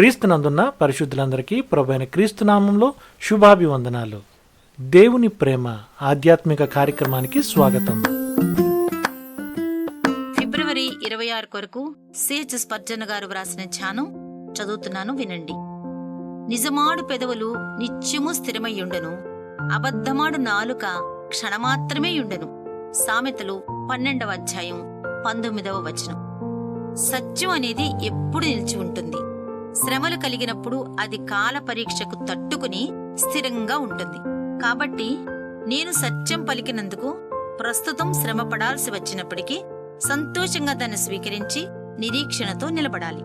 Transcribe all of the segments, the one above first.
క్రీస్తునందున్న పరిశుద్ధులందరికీ ప్రభైన క్రీస్తునామంలో శుభాభివందనాలు. దేవుని ప్రేమ ఆధ్యాత్మిక కార్యక్రమానికి స్వాగతం. ఫిబ్రవరి ఇరవై ఆరు కొరకు సిహెచ్ స్పర్జన గారు వ్రాసిన ధ్యానం చదువుతున్నాను వినండి. నిజమాడు పెదవులు నిత్యము స్థిరమయ్యుండెను అబద్ధమాడు నాలుక క్షణమాత్రమే యుండెను సామెతలు పన్నెండవ అధ్యాయం పంతొమ్మిదవ వచనం. సత్యం అనేది ఎప్పుడు నిలిచి ఉంటుంది. శ్రమలు కలిగినప్పుడు అది కాల పరీక్షకు తట్టుకుని స్థిరంగా ఉంటుంది. కాబట్టి నేను సత్యం పలికినందుకు ప్రస్తుతం శ్రమ పడాల్సి వచ్చినప్పటికీ సంతోషంగా దాన్ని స్వీకరించి నిరీక్షణతో నిలబడాలి.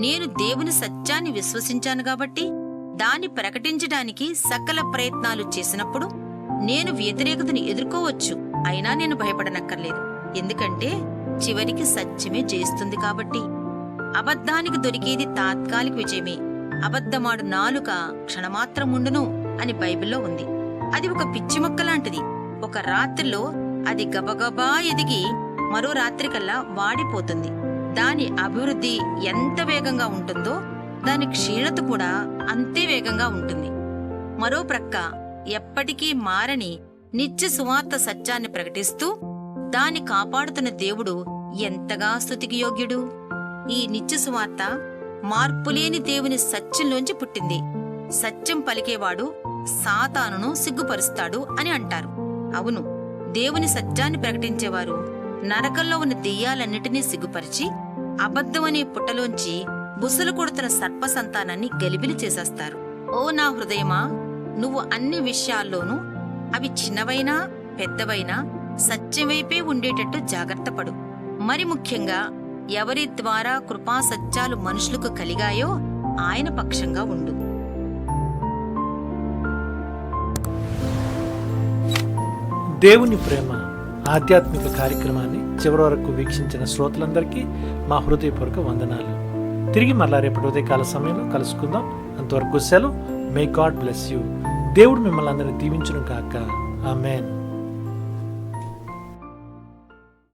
నేను దేవుని సత్యాన్ని విశ్వసించాను కాబట్టి దాన్ని ప్రకటించడానికి సకల ప్రయత్నాలు చేసినప్పుడు నేను వ్యతిరేకతను ఎదుర్కోవచ్చు. అయినా నేను భయపడనక్కర్లేదు. ఎందుకంటే చివరికి సత్యమే జయిస్తుంది కాబట్టి. అబద్ధానికి దొరికేది తాత్కాలిక విజయమే. అబద్ధమాడు నాలుక క్షణమాత్రం ఉండును అని బైబిల్లో ఉంది. అది ఒక పిచ్చి మొక్క లాంటిది ఒక రాత్రిలో అది గబగబా ఎదిగి మరో రాత్రికల్లా వాడిపోతుంది. దాని అభివృద్ధి ఎంత వేగంగా ఉంటుందో దాని క్షీణత కూడా అంతే వేగంగా ఉంటుంది. మరో ప్రక్క ఎప్పటికీ మారని నిత్య సువార్త సత్యాన్ని ప్రకటిస్తూ దాన్ని కాపాడుతున్న దేవుడు ఎంతగా స్థుతికి యోగ్యుడు? ఈ నిత్య సువార్త మార్పులేని దేవుని సత్యంలోంచి పుట్టింది. సత్యం పలికేవాడు సాతానును సిగ్గుపరుస్తాడు అని అంటారు. అవును దేవుని సత్యాన్ని ప్రకటించేవారు నరకంలో ఉన్న దెయ్యాలన్నిటినీ సిగ్గుపరిచి అబద్ధమనే పుట్టలోంచి బుసలు కొడుతున్న సర్ప సంతానాన్ని గలిబిలి చేసేస్తారు. ఓ నా హృదయమా నువ్వు అన్ని విషయాల్లోనూ అవి చిన్నవైనా పెద్దవైనా సత్యమైపే ఉండేటట్టు జాగ్రత్త పడు. మరి ముఖ్యంగా ఎవరి ద్వారా కృపా సత్యాలు మనుషులకు కలిగాయో ఆయన పక్షంగా ఉండు. దేవుని ప్రేమ ఆధ్యాత్మిక కార్యక్రమాన్ని చివరి వరకు వీక్షించిన శ్రోతలందరికీ మా హృదయపూర్వక వందనాలు. తిరిగి మళ్ళా రేపటి ఉదయకాల సమయంలో కలుసుకుందాం. అంతవరకు సెలవు. మే గాడ్ బ్లెస్ యూ దేవుడు మిమ్మల్ని అందరినీ దీవించును కాక ఆమెన్